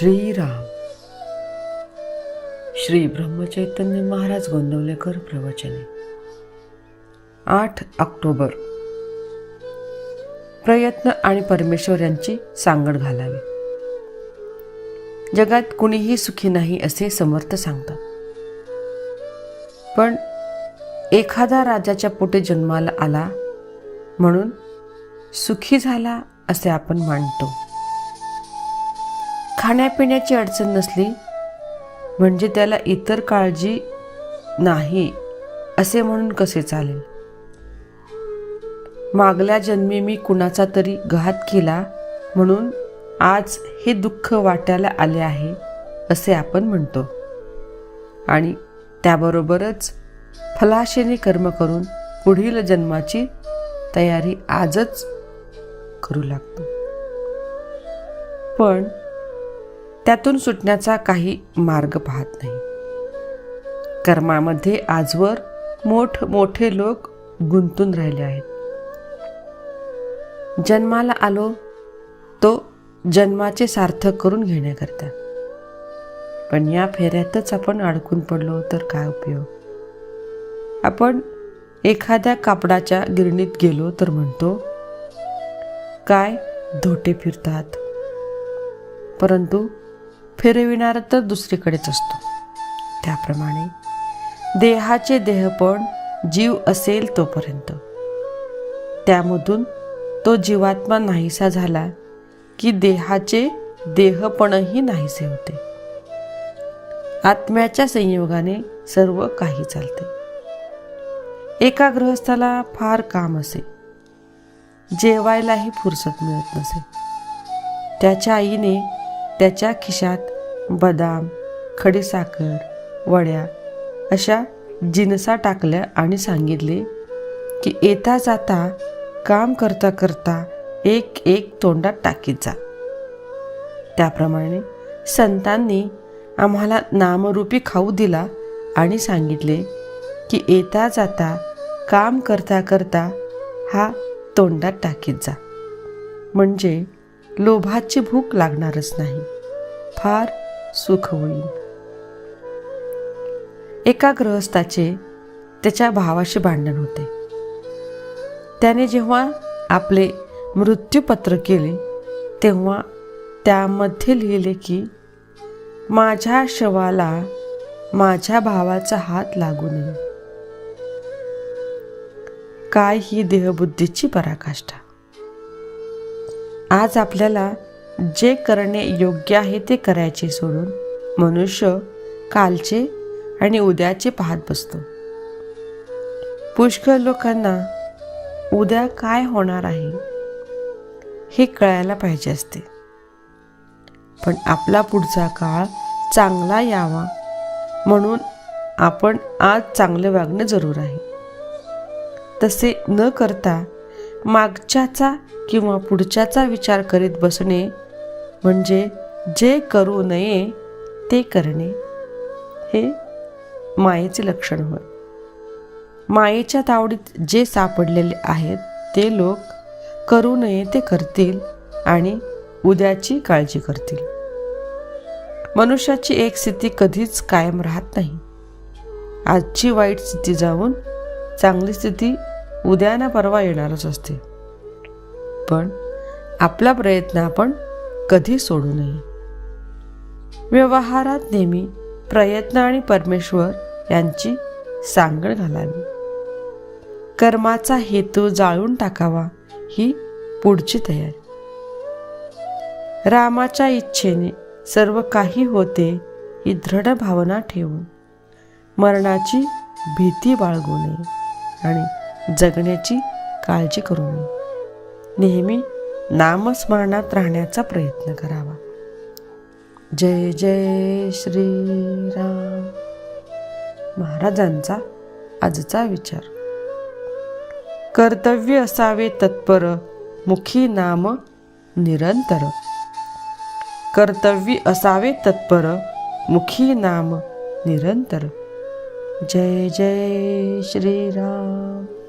श्रीराम. श्री ब्रह्मचैतन्य महाराज गोंदवलेकर प्रवचने. आठ ऑक्टोबर. प्रयत्न आणि परमेश्वर यांची सांगड घालावी. जगात कुणीही सुखी नाही असे समर्थ सांगतात. पण एखादा राजाच्या पोटे जन्माला आला म्हणून सुखी झाला असे आपण मानतो. खाण्यापिण्याची अडचण नसली म्हणजे त्याला इतर काळजी नाही असे म्हणून कसे चालेल? मागल्या जन्मी मी कुणाचा तरी घात केला म्हणून आज हे दुःख वाट्याला आले आहे असे आपण म्हणतो. आणि त्याबरोबरच फलाशेने कर्म करून पुढील जन्माची तयारी आजच करू लागतो. पण त्यातून सुटण्याचा काही मार्ग पाहत नाही. कर्मामध्ये आजवर मोठ मोठे लोक गुंतून राहिले आहेत. जन्माला आलो तो जन्माचे सार्थक करून घेण्याकरता. पण या फेऱ्यातच आपण अडकून पडलो तर काय उपयोग? आपण एखाद्या कापडाच्या गिरणीत गेलो तर म्हणतो काय धोटे फिरतात. परंतु फिरविणारा तर दुसरीकडेच असतो. त्याप्रमाणे देहाचे देहपण जीव असेल तोपर्यंत. त्यामधून तो जीवात्मा नाहीसा झाला की देहाचे देहपणही नाहीसे होते. आत्म्याच्या संयोगाने सर्व काही चालते. एका गृहस्थाला फार काम असे. जेवायलाही फुरसत मिळत नसे. त्याच्या आईने त्याच्या खिशात बदाम खडीसाखर वड्या अशा जिनसा टाकल्या आणि सांगितले की येता जाता काम करता करता एक एक तोंडात टाकीत जा. त्याप्रमाणे संतांनी आम्हाला नामरूपी खाऊ दिला आणि सांगितले की येता जाता काम करता करता हा तोंडात टाकीत जा. म्हणजे लोभाची भूक लागणारच नाही. फार सुख होईल. एका ग्रहस्थाचे त्याच्या भावाशी भांडण होते. त्याने जेव्हा आपले मृत्यूपत्र केले तेव्हा त्यामध्ये लिहिले की माझ्या शवाला माझ्या भावाचा हात लागू नये. काय ही देहबुद्धीची पराकाष्ठा. आज आपल्याला जे करणे योग्य आहे ते करायचे सोडून मनुष्य कालचे आणि उद्याचे पाहत बसतो. पुष्कळ लोकांना उद्या काय होणार आहे हे कळायला पाहिजे असते. पण आपला पुढचा काळ चांगला यावा म्हणून आपण आज चांगले वागणे जरूर आहे. तसे न करता मागच्याचा किंवा पुढच्याचा विचार करीत बसणे म्हणजे जे करू नये ते करणे. हे मायेचे लक्षण होय. मायेच्या तावडीत जे सापडलेले आहेत ते लोक करू नये ते करतील आणि उद्याची काळजी करतील. मनुष्याची एक स्थिती कधीच कायम राहत नाही. आजची वाईट स्थिती जाऊन चांगली स्थिती उद्या ना परवा येणारच असते. पण आपला प्रयत्न आपण कधी सोडू नये. व्यवहारात नेहमी प्रयत्न आणि परमेश्वर यांची सांगड घालावी. कर्माचा हेतू जाळून टाकावा ही पुढची तयारी. रामाच्या इच्छेने सर्व काही होते ही दृढ भावना ठेवून मरणाची भीती बाळगू नये आणि जगण्याची काळजी करू नये. नेहमी नामस्मरणात राहण्याचा प्रयत्न करावा. जय जय श्रीराम. महाराजांचा आजचा विचार. कर्तव्य असावे तत्पर मुखी नाम निरंतर. कर्तव्य असावे तत्पर मुखी नाम निरंतर. जय जय श्रीराम.